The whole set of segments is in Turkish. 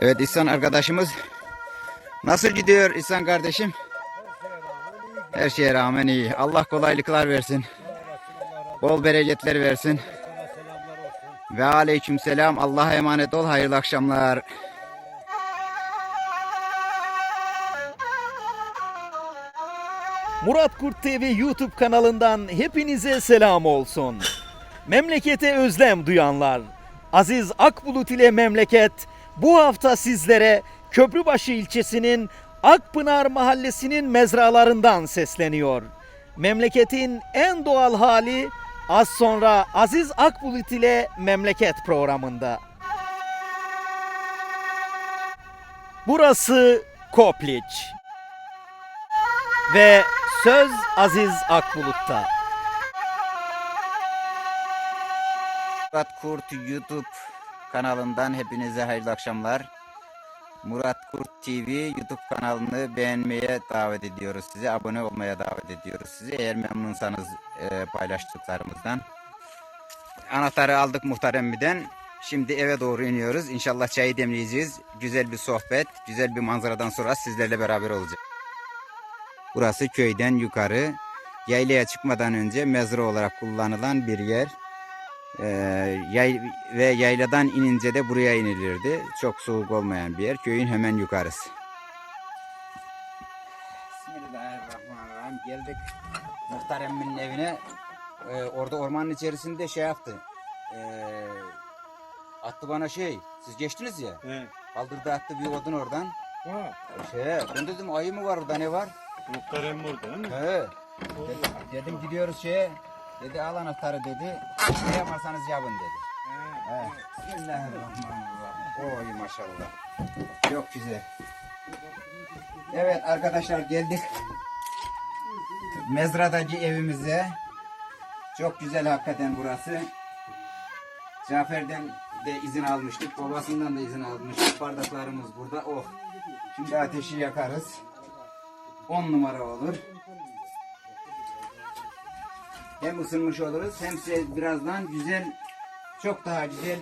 Evet İhsan arkadaşımız. Nasıl gidiyor İhsan kardeşim? Her şeye rağmen iyi. Allah kolaylıklar versin. Bol bereketler versin. Ve aleyküm selam. Allah'a emanet ol. Hayırlı akşamlar. Murat Kurt TV YouTube kanalından hepinize selam olsun. Memlekete özlem duyanlar, Aziz Akbulut ile memleket bu hafta sizlere Köprübaşı ilçesinin Akpınar mahallesinin mezralarından sesleniyor. Memleketin en doğal hali az sonra Aziz Akbulut ile memleket programında. Burası Kopliç ve söz Aziz Akbulut'ta. Murat Kurt YouTube kanalından hepinize hayırlı akşamlar. Murat Kurt TV YouTube kanalını beğenmeye davet ediyoruz sizi. Abone olmaya davet ediyoruz sizi. Eğer memnunsanız e, paylaştıklarımızdan. Anahtarı aldık muhteremmiden. Şimdi eve doğru iniyoruz. İnşallah çayı demleyeceğiz. Güzel bir sohbet, güzel bir manzaradan sonra sizlerle beraber olacağız. Burası köyden yukarı. Yaylaya çıkmadan önce mezra olarak kullanılan bir yer. Ee, yay ve yayladan inince de buraya inilirdi. Çok soğuk olmayan bir yer. Köyün hemen yukarısı. Bismillahirrahmanirrahim. Geldik Muhtar Emmi'nin evine. Ee, orada ormanın içerisinde şey yaptı. Ee, attı bana şey. Siz geçtiniz ya. He. Kaldırdı attı bir odun oradan. Ha. Şey, ben dedim ayı mı var orada ne var? Muhterem burada değil mi? He. Dedim, dedim gidiyoruz şeye. Dedi al anahtarı dedi. Ne yaparsanız yapın dedi. He. Bismillahirrahmanirrahim. Oy maşallah. Çok güzel. Evet arkadaşlar geldik. Mezradaki evimize. Çok güzel hakikaten burası. Cafer'den de izin almıştık. Babasından da izin almıştık. Bardaklarımız burada. Oh. Şimdi ateşi yakarız. 10 numara olur. Hem ısınmış oluruz hem size birazdan güzel çok daha güzel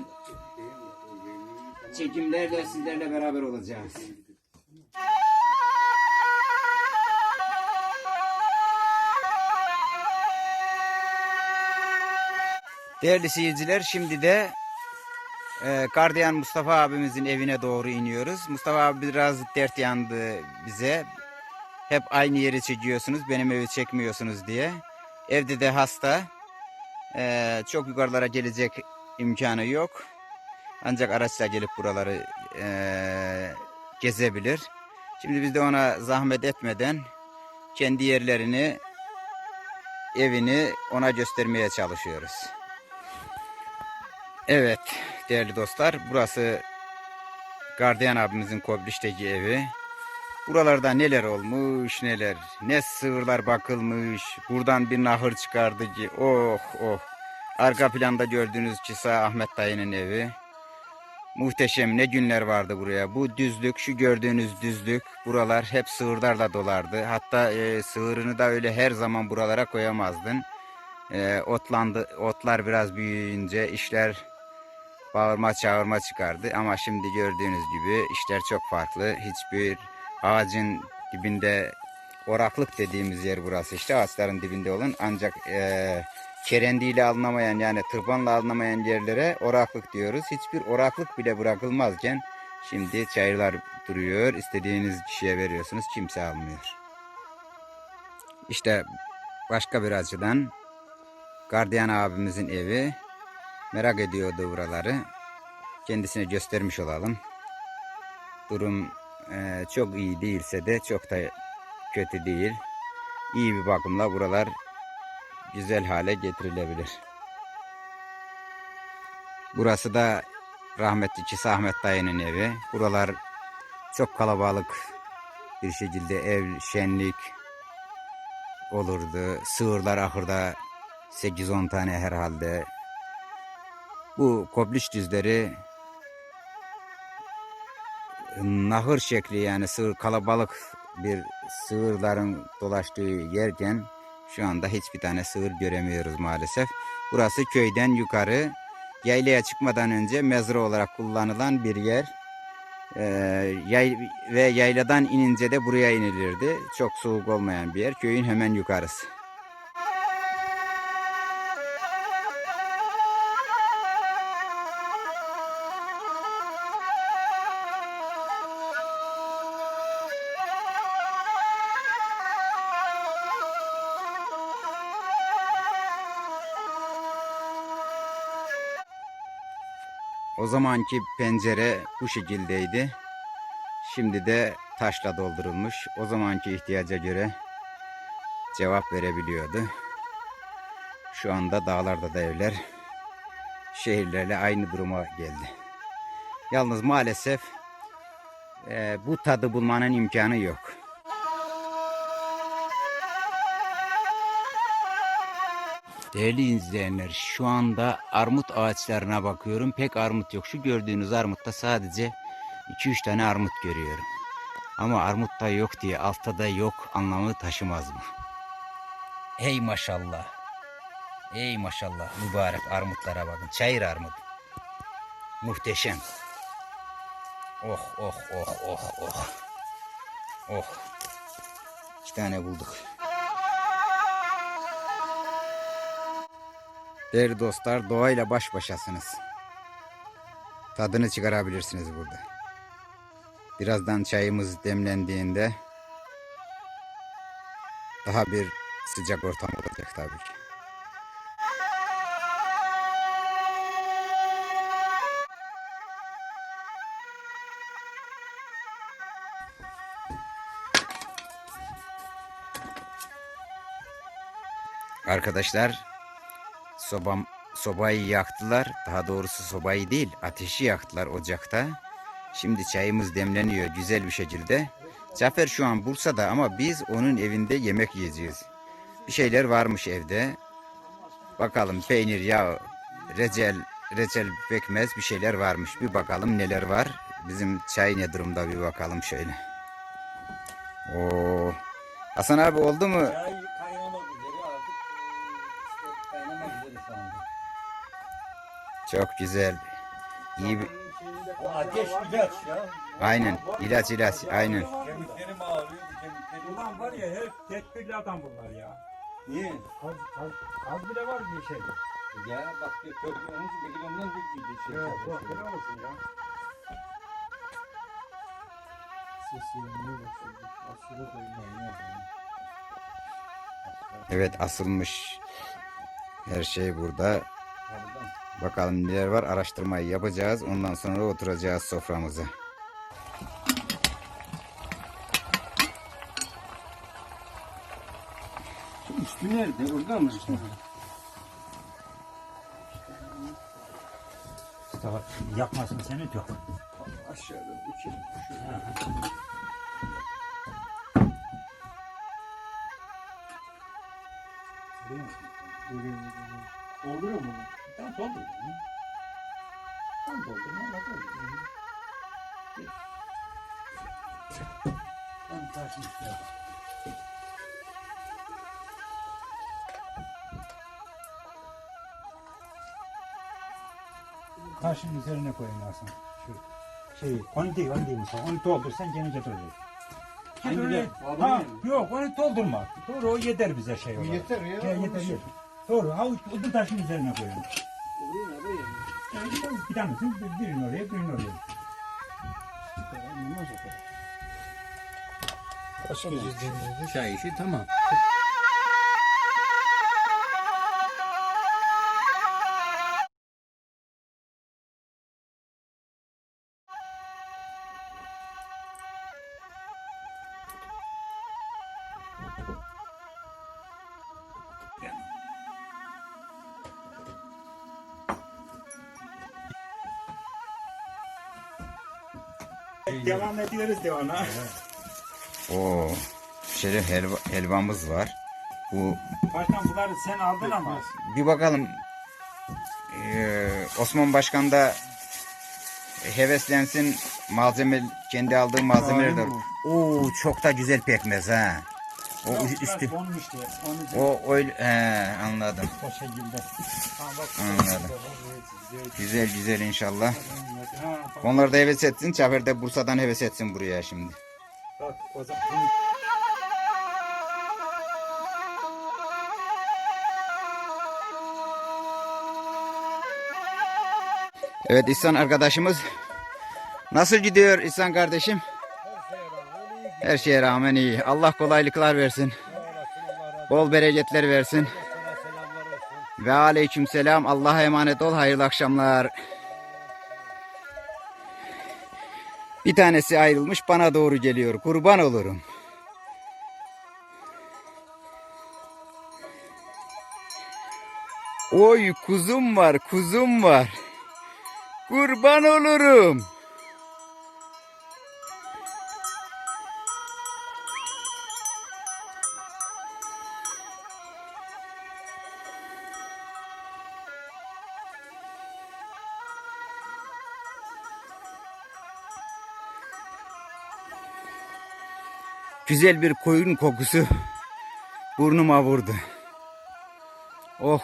çekimlerle sizlerle beraber olacağız. Değerli seyirciler şimdi de e, gardiyan Mustafa abimizin evine doğru iniyoruz. Mustafa abi biraz dert yandı bize. Hep aynı yeri çekiyorsunuz benim evi çekmiyorsunuz diye. Evde de hasta. E, çok yukarılara gelecek imkanı yok. Ancak araçla gelip buraları e, gezebilir. Şimdi biz de ona zahmet etmeden kendi yerlerini, evini ona göstermeye çalışıyoruz. Evet değerli dostlar burası gardiyan abimizin Kobliş'teki evi. Buralarda neler olmuş neler. Ne sığırlar bakılmış. Buradan bir nahır çıkardı ki oh oh. Arka planda gördüğünüz Çisa Ahmet dayının evi. Muhteşem ne günler vardı buraya. Bu düzlük şu gördüğünüz düzlük buralar hep sığırlarla dolardı. Hatta e, sığırını da öyle her zaman buralara koyamazdın. E, otlandı, otlar biraz büyüyünce işler bağırma çağırma çıkardı. Ama şimdi gördüğünüz gibi işler çok farklı. Hiçbir ağacın dibinde oraklık dediğimiz yer burası işte ağaçların dibinde olan ancak eee kerendiyle alınamayan yani tırpanla alınamayan yerlere oraklık diyoruz. Hiçbir oraklık bile bırakılmazken şimdi çayırlar duruyor. İstediğiniz kişiye veriyorsunuz kimse almıyor. İşte başka bir açıdan gardiyan abimizin evi merak ediyordu buraları. Kendisine göstermiş olalım. Durum eee, çok iyi değilse de çok da kötü değil. İyi bir bakımla buralar güzel hale getirilebilir. Burası da rahmetli Ahmet dayının evi. Buralar çok kalabalık bir şekilde ev, şenlik olurdu. Sığırlar ahırda 8-10 tane herhalde. Bu kopliş düzleri nahır şekli yani sığır kalabalık bir sığırların dolaştığı yerken şu anda hiçbir tane sığır göremiyoruz maalesef. Burası köyden yukarı yaylaya çıkmadan önce mezra olarak kullanılan bir yer. Ee, yay, ve yayladan inince de buraya inilirdi. Çok soğuk olmayan bir yer. Köyün hemen yukarısı. O zamanki pencere bu şekildeydi. Şimdi de taşla doldurulmuş. O zamanki ihtiyaca göre cevap verebiliyordu. Şu anda dağlarda da evler şehirlerle aynı duruma geldi. Yalnız maalesef eee, bu tadı bulmanın imkanı yok. Değerli izleyenler şu anda armut ağaçlarına bakıyorum. Pek armut yok. Şu gördüğünüz armutta sadece 2-3 tane armut görüyorum. Ama armutta yok diye altta da yok anlamı taşımaz mı? Ey maşallah. Ey maşallah mübarek armutlara bakın. Çayır armut. Muhteşem. Oh oh oh oh oh. Oh. İki tane bulduk. Değerli dostlar doğayla baş başasınız. Tadını çıkarabilirsiniz burada. Birazdan çayımız demlendiğinde daha bir sıcak ortam olacak tabii ki. Arkadaşlar sobam sobayı yaktılar. Daha doğrusu sobayı değil, ateşi yaktılar ocakta. Şimdi çayımız demleniyor güzel bir şekilde. Zafer şu an Bursa'da ama biz onun evinde yemek yiyeceğiz. Bir şeyler varmış evde. Bakalım peynir, yağ, recel, reçel, pekmez bir şeyler varmış. Bir bakalım neler var. Bizim çay ne durumda bir bakalım şöyle. Oo. Hasan abi oldu mu? Çay Çok güzel. İyi bir... O ateş ilaç ya. Aynen. İlaç ilaç. Aynen. Kemiklerim ağrıyor kemiklerim. Ulan var ya hep tedbirli adam bunlar ya. Niye? Kaz, kaz, kaz bile var bir şeyde. Ya bak bir köprü onun için peki ondan bir şey. Ya bak ne olsun ya. Evet asılmış. Her şey burada. Bakalım neler var araştırmayı yapacağız. Ondan sonra oturacağız soframıza. Üstü nerede? Orada mı? Mustafa yakmasın seni yok. Aşağıda iki. Dolduruyor mu? Tamam doldur. Tamam doldur. Ne doldur? Tam taşın üstüne. Taşın üzerine koyun Hasan. Şu şey, onu değil, onu değil Mustafa. Onu doldur, sen gelince doldur. Kendi öyle- de- Ha, yok onu doldurma. Doğru o yeter bize şey olarak. yeter ya, Ya, yeter için. yeter. Doğru. Ha bu taşın üzerine nereye? Yani bir tanesini bir- birini oraya, birini oraya. Kadar. Çay işi tamam. Devam ediyoruz devana. Oo. Şöyle helva, helvamız var. Bu Başkan bunları sen aldın ama. bir bakalım. Ee, Osman Başkan da heveslensin malzeme kendi aldığı malzemeler de. Oo çok da güzel pekmez ha. O Yok, üstü. Onun işte. Onu O öyle he, anladım. Anladım. Güzel güzel inşallah. Onlar da heves etsin. Cafer de Bursa'dan heves etsin buraya şimdi. bak, o zaman Evet İhsan arkadaşımız. Nasıl gidiyor İhsan kardeşim? Her şeye rağmen iyi. Allah kolaylıklar versin. Bol bereketler versin. Ve aleyküm selam. Allah'a emanet ol. Hayırlı akşamlar. Bir tanesi ayrılmış bana doğru geliyor. Kurban olurum. Oy kuzum var, kuzum var. Kurban olurum. Güzel bir koyun kokusu burnuma vurdu. Oh.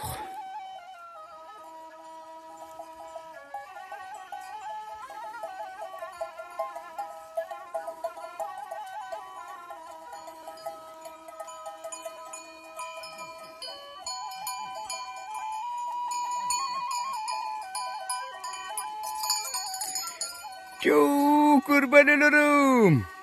Çok kurban olurum.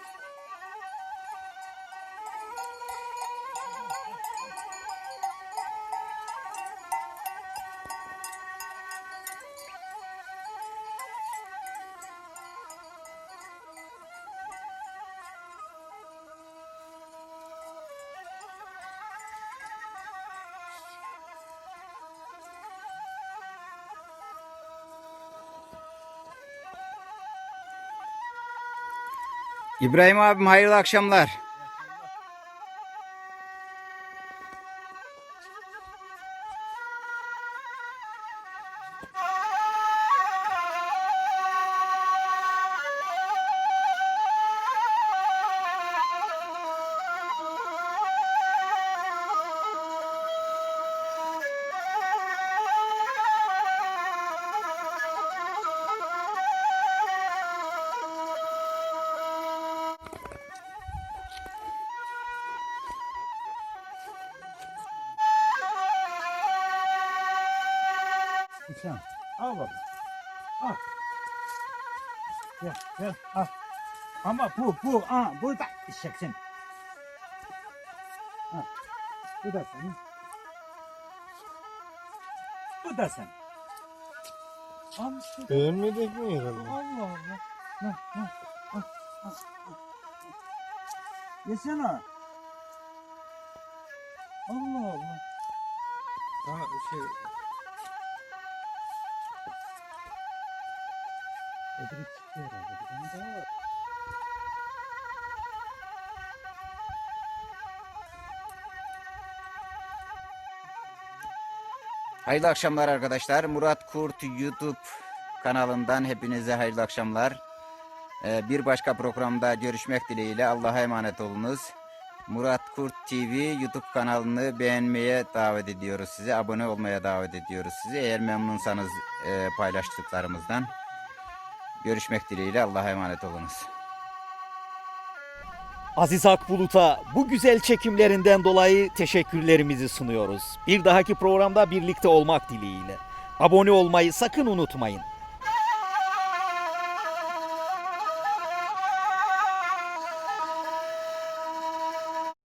İbrahim abim hayırlı akşamlar. İslam. Al baba. Al. Gel gel al. Ama bu bu ha bu da içeceksin. Ha. Bu da senin. Bu da senin. Al işte. Beğenmedik mi herhalde? Allah Allah. Ne ne. Al al. Yesene. Allah Allah. Ha şey Öbürü çıktı herhalde. Bir tane daha var. Hayırlı akşamlar arkadaşlar. Murat Kurt YouTube kanalından hepinize hayırlı akşamlar. Ee, bir başka programda görüşmek dileğiyle Allah'a emanet olunuz. Murat Kurt TV YouTube kanalını beğenmeye davet ediyoruz sizi. Abone olmaya davet ediyoruz sizi. Eğer memnunsanız e, paylaştıklarımızdan. Görüşmek dileğiyle Allah'a emanet olunuz. Aziz Akbulut'a bu güzel çekimlerinden dolayı teşekkürlerimizi sunuyoruz. Bir dahaki programda birlikte olmak dileğiyle. Abone olmayı sakın unutmayın.